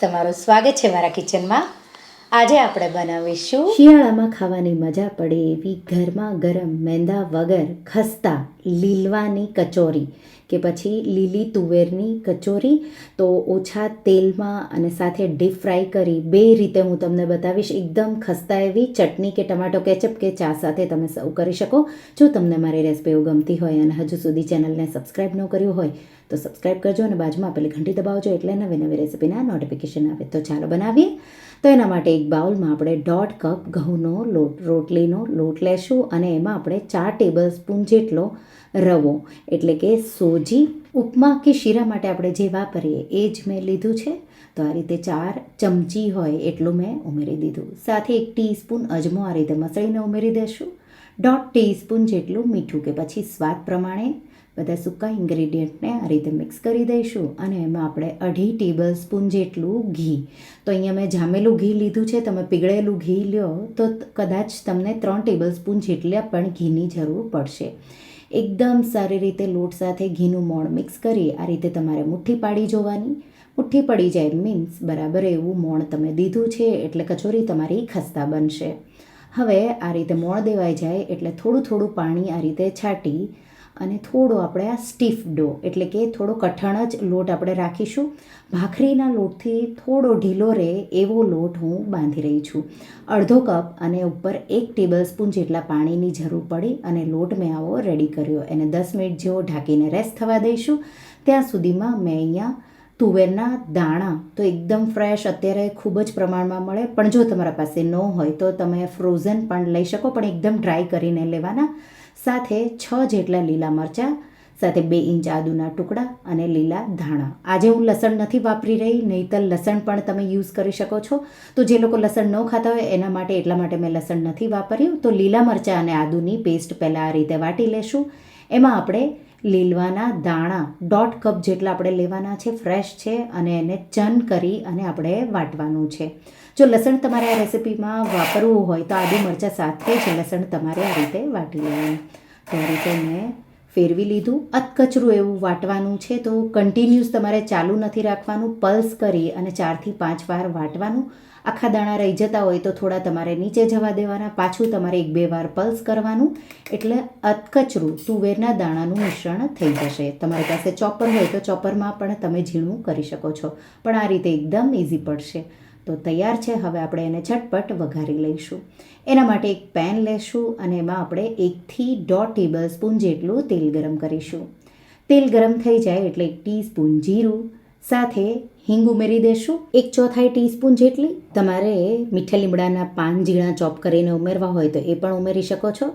તમારું સ્વાગત છે મારા કિચનમાં. આજે આપણે બનાવીશું શિયાળામાં ખાવાની મજા પડે એવી ઘરમાં ગરમ મેંદા વગર ખસ્તા લીલવાની કચોરી કે પછી લીલી તુવેરની કચોરી. તો ઓછા તેલમાં અને સાથે ડીપ ફ્રાય કરી બે રીતે હું તમને બતાવીશ. એકદમ ખસ્તા એવી ચટણી કે ટમાટો, કેચઅપ કે ચા સાથે તમે સર્વ કરી શકો. જો તમને મારી રેસિપીઓ ગમતી હોય અને હજુ સુધી ચેનલને સબસ્ક્રાઈબ ન કર્યું હોય, તો સબસ્ક્રાઈબ કરજો અને બાજુમાં આપેલી ઘંટી દબાવજો એટલે નવી નવી રેસિપીના નોટિફિકેશન આવે. તો ચાલો બનાવીએ. તો એના માટે એક બાઉલમાં આપણે દોઢ કપ ઘઉંનો લોટ, રોટલીનો લોટ લેશું અને એમાં આપણે ચાર ટેબલ સ્પૂન જેટલો રવો, એટલે કે સોજી, ઉપમા કે શીરા માટે આપણે જે વાપરીએ એ જ મેં લીધું છે. તો આ રીતે ચાર ચમચી હોય એટલું મેં ઉમેરી દીધું. સાથે એક ટીસ્પૂન અજમો આ રીતે મસળીને ઉમેરી દેશું. દોઢ ટીસ્પૂન જેટલું મીઠું કે પછી સ્વાદ પ્રમાણે બધા સૂકા ઇન્ગ્રેડિયન્ટને આ રીતે મિક્સ કરી દઈશું અને એમાં આપણે અઢી ટેબલ સ્પૂન જેટલું ઘી. તો અહીંયા મેં જામેલું ઘી લીધું છે, તમે પીગળેલું ઘી લ્યો, તો કદાચ તમને ત્રણ ટેબલ સ્પૂન જેટલા પણ ઘીની જરૂર પડશે. એકદમ સારી રીતે લોટ સાથે ઘીનું મોણ મિક્સ કરી આ રીતે તમારે મુઠ્ઠી પાડી જોવાની. મુઠ્ઠી પડી જાય મીન્સ બરાબર એવું મોણ તમે દીધું છે એટલે કચોરી તમારી ખસ્તા બનશે. હવે આ રીતે મોણ દેવાઈ જાય એટલે થોડું થોડું પાણી આ રીતે છાંટી અને થોડો આપણે આ સ્ટીફ ડો એટલે કે થોડો કઠણ જ લોટ આપણે રાખીશું. ભાખરીના લોટથી થોડો ઢીલો રહે એવો લોટ હું બાંધી રહી છું. અડધો કપ અને ઉપર એક ટેબલ સ્પૂન જેટલા પાણીની જરૂર પડી અને લોટ મેં આવો રેડી કર્યો. એને દસ મિનિટ જેવો ઢાંકીને રેસ્ટ થવા દઈશું. ત્યાં સુધીમાં મેં અહીંયા તુવેરના દાણા તો એકદમ ફ્રેશ અત્યારે ખૂબ જ પ્રમાણમાં મળે. પણ જો તમારા પાસે ન હોય તો તમે ફ્રોઝન પણ લઈ શકો, પણ એકદમ ડ્રાય કરીને લેવાના. સાથે છ જેટલા લીલા મરચાં, સાથે બે ઇંચ આદુના ટુકડા અને લીલા ધાણા. આજે હું લસણ નથી વાપરી રહી, નહીંતર લસણ પણ તમે યુઝ કરી શકો છો. તો જે લોકો લસણ ન ખાતા હોય, એના માટે, એટલા માટે મેં લસણ નથી વાપર્યું. તો લીલા મરચાં અને આદુની પેસ્ટ પહેલાં આ રીતે વાટી લેશું. એમાં આપણે લીલવાના દાણા દોઢ કપ જેટલા આપણે લેવાના છે ફ્રેશ છે, અને એને ચન કરી અને આપણે વાટવાનું છે. જો લસણ તમારે આ રેસિપીમાં વાપરવું હોય તો આદુ મરચાં સાથે જ લસણ તમારે આ રીતે વાટી લેવાનું. તો આ રીતે મેં ફેરવી લીધું. અધકચરું એવું વાટવાનું છે તો કન્ટિન્યુઅસ તમારે ચાલુ નથી રાખવાનું. પલ્સ કરી અને ચારથી પાંચ વાર વાટવાનું. આખા દાણા રહી જતા હોય તો થોડા તમારે નીચે જવા દેવાના. પાછું તમારે એક બે વાર પલ્સ કરવાનું. એટલે અધકચરું તુવેરના દાણાનું મિશ્રણ થઈ જશે. તમારી પાસે ચોપર હોય તો ચોપરમાં પણ તમે ઝીણું કરી શકો છો. પણ આ રીતે એકદમ ઇઝી પડશે. તો તૈયાર છે, હવે આપણે એને ઝટપટ વઘારી લઈશું. એના માટે એક પેન લેશું અને એમાં આપણે એકથી દોઢ ટેબલ સ્પૂન જેટલું તેલ ગરમ કરીશું. તેલ ગરમ થઈ જાય એટલે એક ટીસ્પૂન જીરું, સાથે હિંગ ઉમેરી દેશું. એક ચોથાઈ ટીસ્પૂન જેટલી. તમારે મીઠા લીમડાના પાન ઝીણા ચોપ કરીને ઉમેરવા હોય તો એ પણ ઉમેરી શકો છો.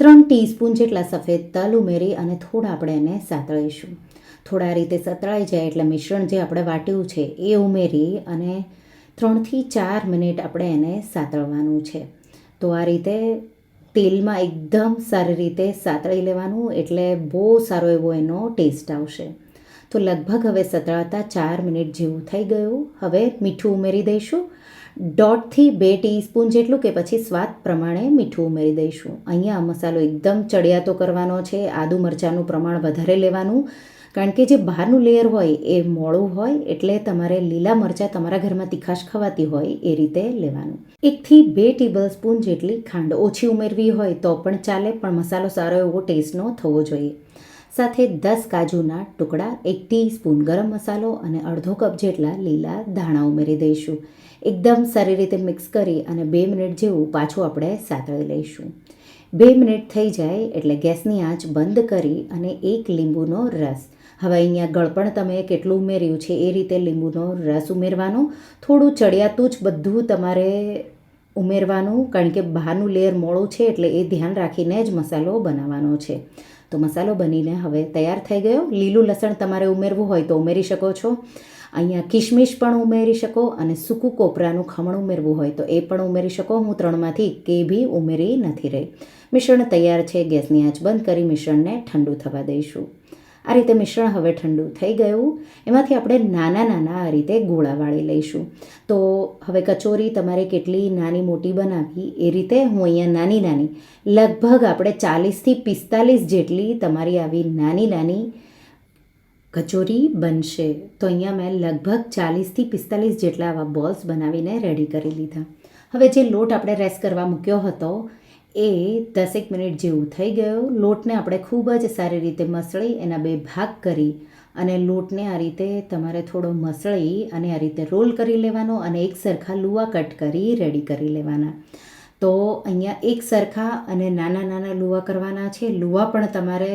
ત્રણ ટીસ્પૂન જેટલા સફેદ તલ ઉમેરી અને થોડા આપણે એને સાતળીશું. થોડા રીતે સતળાઈ જાય એટલે મિશ્રણ જે આપણે વાટ્યું છે એ ઉમેરી અને ત્રણથી ચાર મિનિટ આપણે એને સાતળવાનું છે. તો આ રીતે તેલમાં એકદમ સારી રીતે સાતળી લેવાનું એટલે બહુ સારો એવો એનો ટેસ્ટ આવશે. તો લગભગ હવે સતળાતા ચાર મિનિટ જેવું થઈ ગયું. હવે મીઠું ઉમેરી દઈશું. દોઢથી બે ટીસ્પૂન જેટલું કે પછી સ્વાદ પ્રમાણે મીઠું ઉમેરી દઈશું. અહીંયા મસાલો એકદમ ચડિયાતો કરવાનો છે. આદુ મરચાંનું પ્રમાણ વધારે લેવાનું. કારણ કે જે બહારનું લેયર હોય એ મોળું હોય એટલે તમારે લીલા મરચાં તમારા ઘરમાં તીખાશ ખવાતી હોય એ રીતે લેવાનું. એકથી બે ટેબલ સ્પૂન જેટલી ખાંડ ઓછી ઉમેરવી હોય તો પણ ચાલે, પણ મસાલો સારો એવો ટેસ્ટનો થવો જોઈએ. સાથે દસ કાજુના ટુકડા, એક ટીસ્પૂન ગરમ મસાલો અને અડધો કપ જેટલા લીલા ધાણા ઉમેરી દઈશું. એકદમ સારી રીતે મિક્સ કરી અને બે મિનિટ જેવું પાછું આપણે સાતળી લઈશું. બે મિનિટ થઈ જાય એટલે ગેસની આંચ બંધ કરી અને એક લીંબુનો રસ હવે અહીંયા ગળપણ તમે કેટલું ઉમેર્યું છે એ રીતે લીંબુનો રસ ઉમેરવાનો. થોડું ચડિયાતું જ બધું તમારે ઉમેરવાનું, કારણ કે બહારનું લેયર મોળું છે એટલે એ ધ્યાન રાખીને જ મસાલો બનાવવાનો છે. તો મસાલો બનીને હવે તૈયાર થઈ ગયો. લીલું લસણ તમારે ઉમેરવું હોય તો ઉમેરી શકો છો. અહીંયા કિશમિશ પણ ઉમેરી શકો અને સૂકું કોપરાનું ખમણ ઉમેરવું હોય તો એ પણ ઉમેરી શકો. હું ત્રણમાંથી કે બી ઉમેરી નથી રહી. મિશ્રણ તૈયાર છે. ગેસની આંચ બંધ કરી મિશ્રણને ઠંડુ થવા દઈશું. આ રીતે મિશ્રણ હવે ઠંડુ થઈ ગયું. એમાંથી આપણે નાના નાના આ રીતે ગોળા વાળી લઈશું. તો હવે કચોરી તમારે કેટલી નાની મોટી બનાવવી એ રીતે હું અહીંયા નાની નાની, લગભગ આપણે ચાલીસથી પિસ્તાલીસ જેટલી તમારી આવી નાની નાની કચોરી બનશે. તો અહીંયા મેં લગભગ ચાલીસથી પિસ્તાલીસ જેટલા આવા બોલ્સ બનાવીને રેડી કરી લીધા. હવે જે લોટ આપણે રેસ કરવા મૂક્યો હતો એ દસેક મિનિટ જેવું થઈ ગયું. લોટને આપણે ખૂબ જ સારી રીતે મસળી એના બે ભાગ કરી અને લોટને આ રીતે તમારે થોડો મસળી અને આ રીતે રોલ કરી લેવાનો અને એક સરખા લુવા કટ કરી રેડી કરી લેવાના. તો અહીંયા એક સરખા અને નાના નાના લુવા કરવાના છે. લુવા પણ તમારે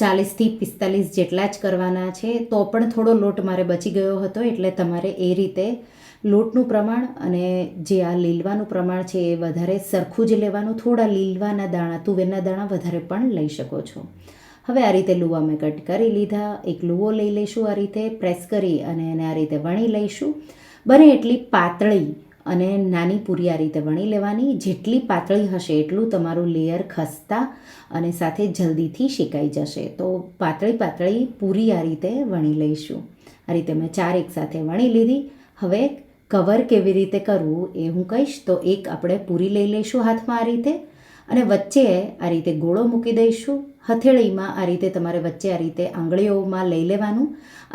ચાલીસથી પિસ્તાલીસ જેટલા જ કરવાના છે. તો પણ થોડો લોટ મારે બચી ગયો હતો એટલે તમારે એ રીતે લોટનું પ્રમાણ અને જે આ લીલવાનું પ્રમાણ છે એ વધારે સરખું જ લેવાનું, થોડા લીલવાના દાણા, તુવેરના દાણા વધારે પણ લઈ શકો છો. હવે આ રીતે લુવા મેં કટ કરી લીધા, એક લુવો લઈ લઈશું આ રીતે, પ્રેસ કરી અને એને આ રીતે વણી લઈશું. બને એટલી પાતળી અને નાની પૂરી આ રીતે વણી લેવાની, જેટલી પાતળી હશે એટલું તમારું લેયર ખસતા અને સાથે જલ્દીથી શેકાઈ જશે. તો પાતળી પાતળી પૂરી આ રીતે વણી લઈશું. આ રીતે મેં ચાર એક સાથે વણી લીધી. હવે કવર કેવી રીતે કરવું એ હું કહીશ, તો એક આપણે પૂરી લઈ લઈશું હાથમાં આ રીતે અને વચ્ચે આ રીતે ગોળો મૂકી દઈશું. હથેળીમાં આ રીતે તમારે વચ્ચે આ રીતે આંગળીઓમાં લઈ લેવાનું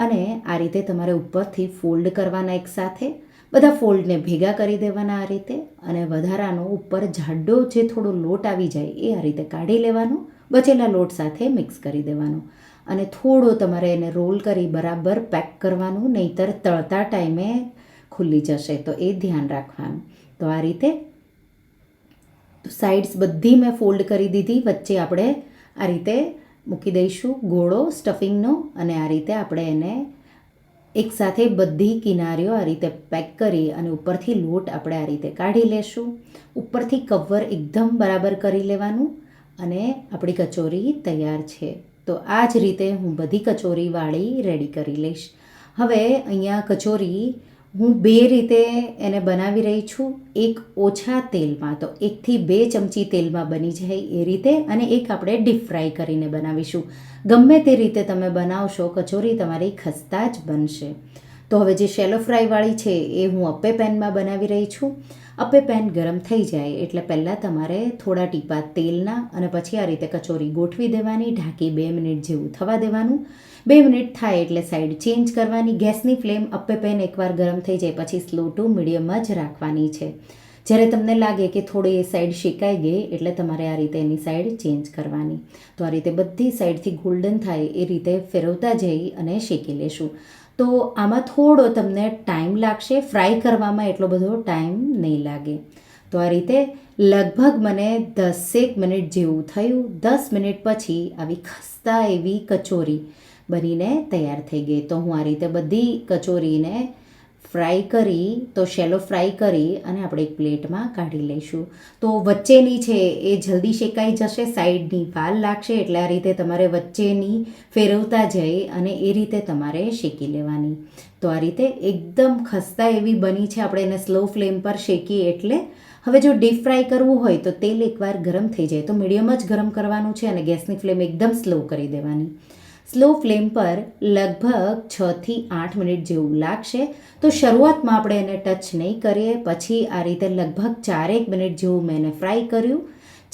અને આ રીતે તમારે ઉપરથી ફોલ્ડ કરવાના એક સાથે. બધા ફોલ્ડને ભેગા કરી દેવાના આ રીતે અને વધારાનો ઉપર જાડો જે થોડો લોટ આવી જાય એ આ રીતે કાઢી લેવાનો, બચેલા લોટ સાથે મિક્સ કરી દેવાનો અને થોડો તમારે એને રોલ કરી બરાબર પેક કરવાનું, નહીંતર તળતા ટાઈમે ખુલ્લી જશે, તો એ ધ્યાન રાખવાનું. તો આ રીતે સાઇડ્સ બધી મેં ફોલ્ડ કરી દીધી, વચ્ચે આપણે આ રીતે મૂકી દઈશું ગોળો સ્ટફિંગનો અને આ રીતે આપણે એને એકસાથે બધી કિનારીઓ આ રીતે પેક કરી અને ઉપરથી લોટ આપણે આ રીતે કાઢી લેશું. ઉપરથી કવર એકદમ બરાબર કરી લેવાનું અને આપણી કચોરી તૈયાર છે. તો આ જ રીતે હું બધી કચોરીવાળી રેડી કરી લઈશ. હવે અહીંયા કચોરી હું બે રીતે એને બનાવી રહી છું. એક ઓછા તેલમાં, તો એકથી બે ચમચી તેલમાં બની જાય એ રીતે અને એક આપણે ડીપ ફ્રાય કરીને બનાવીશું. ગમે તે રીતે તમે બનાવશો, કચોરી તમારી ખસ્તા જ બનશે. તો હવે જે શેલો ફ્રાયવાળી છે એ હું અપ્પે પેનમાં બનાવી રહી છું. અપ્પે પેન ગરમ થઈ જાય એટલે પહેલાં તમારે થોડા ટીપા તેલના અને પછી આ રીતે કચોરી ગોઠવી દેવાની, ઢાંકી બે મિનિટ જેવું થવા દેવાનું. બે મિનિટ થાય એટલે સાઈડ ચેન્જ કરવાની. ગેસની ફ્લેમ અપ્પે પેન એકવાર ગરમ થઈ જાય પછી સ્લો ટુ મીડિયમ જ રાખવાની છે. જ્યારે તમને લાગે કે થોડી એ સાઈડ શેકાઈ ગઈ એટલે તમારે આ રીતે એની સાઈડ ચેન્જ કરવાની. તો આ રીતે બધી સાઈડથી ગોલ્ડન થાય એ રીતે ફેરવતા જઈ અને શેકી લેશું. તો આમાં થોડો તમને ટાઈમ લાગશે. ફ્રાય કરવામાં એટલો બધો ટાઈમ નહીં લાગે. તો આ રીતે લગભગ મને દસેક મિનિટ જેવું થયું. દસ મિનિટ પછી આવી ખસ્તા એવી કચોરી બનીને તૈયાર થઈ ગઈ. તો હું આ રીતે બધી કચોરીને ફ્રાય કરી, તો શેલો ફ્રાય કરી અને આપણે એક પ્લેટમાં કાઢી લઈશું. તો વચ્ચેની છે એ જલ્દી શેકાઈ જશે, સાઈડની ફાલ લાગશે, એટલે આ રીતે તમારે વચ્ચેની ફેરવતા જઈ અને એ રીતે તમારે શેકી લેવાની. તો આ રીતે એકદમ ખસ્તા એવી બની છે, આપણે એને સ્લો ફ્લેમ પર શેકીએ એટલે. હવે જો ડીપ ફ્રાય કરવું હોય તો તેલ એકવાર ગરમ થઈ જાય. તો મીડિયમ જ ગરમ કરવાનું છે અને ગેસની ફ્લેમ એકદમ સ્લો કરી દેવાની. સ્લો ફ્લેમ પર લગભગ છથી આઠ મિનિટ જેવું લાગશે. તો શરૂઆતમાં આપણે એને ટચ નહીં કરીએ. પછી આ રીતે લગભગ ચારેક મિનિટ જેવું મેં એને ફ્રાય કર્યું.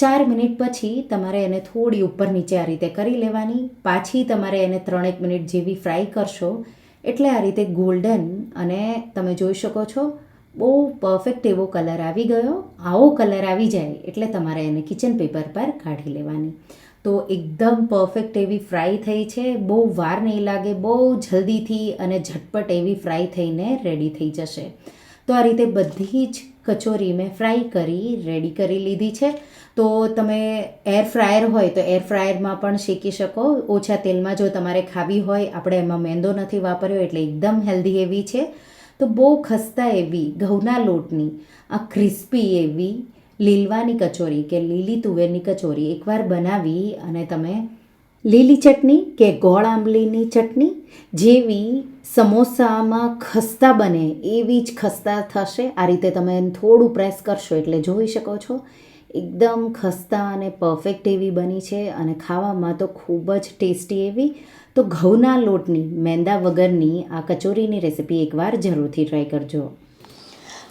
ચાર મિનિટ પછી તમારે એને થોડી ઉપર નીચે આ રીતે કરી લેવાની. પાછી તમારે એને ત્રણેક મિનિટ જેવી ફ્રાય કરશો. એટલે આ રીતે ગોલ્ડન અને તમે જોઈ શકો છો, બહુ પરફેક્ટ એવો કલર આવી ગયો. આવો કલર આવી જાય એટલે તમારે એને કિચન પેપર પર કાઢી લેવાની. તો એકદમ પરફેક્ટ એવી ફ્રાય થઈ છે. બહુ વાર નહીં લાગે, બહુ જલ્દીથી અને ઝટપટ એવી ફ્રાય થઈને રેડી થઈ જશે. તો આ રીતે બધી જ કચોરી મેં ફ્રાય કરી રેડી કરી લીધી છે. તો તમે એર ફ્રાયર હોય તો એર ફ્રાયરમાં પણ શેકી શકો. ઓછા તેલમાં જો તમારે ખાવી હોય, આપણે એમાં મેંદો નથી વાપર્યો, એટલે એકદમ હેલ્ધી એવી છે. તો બહુ ખસ્તા એવી, ઘઉંના લોટની, આ ક્રિસ્પી એવી લીલવાની કચોરી કે લીલી તુવેરની કચોરી એકવાર બનાવી અને તમે લીલી ચટણી કે ગોળ આંબલીની ચટણી જેવી સમોસામાં ખસ્તા બને એવી જ ખસ્તા થશે. આ રીતે તમે થોડું પ્રેસ કરશો એટલે જોઈ શકો છો. એકદમ ખસ્તા અને પરફેક્ટ એવી બની છે અને ખાવામાં તો ખૂબ જ ટેસ્ટી એવી. તો ઘઉંના લોટની, મેંદા વગરની આ કચોરીની રેસીપી એકવાર જરૂરથી ટ્રાય કરજો.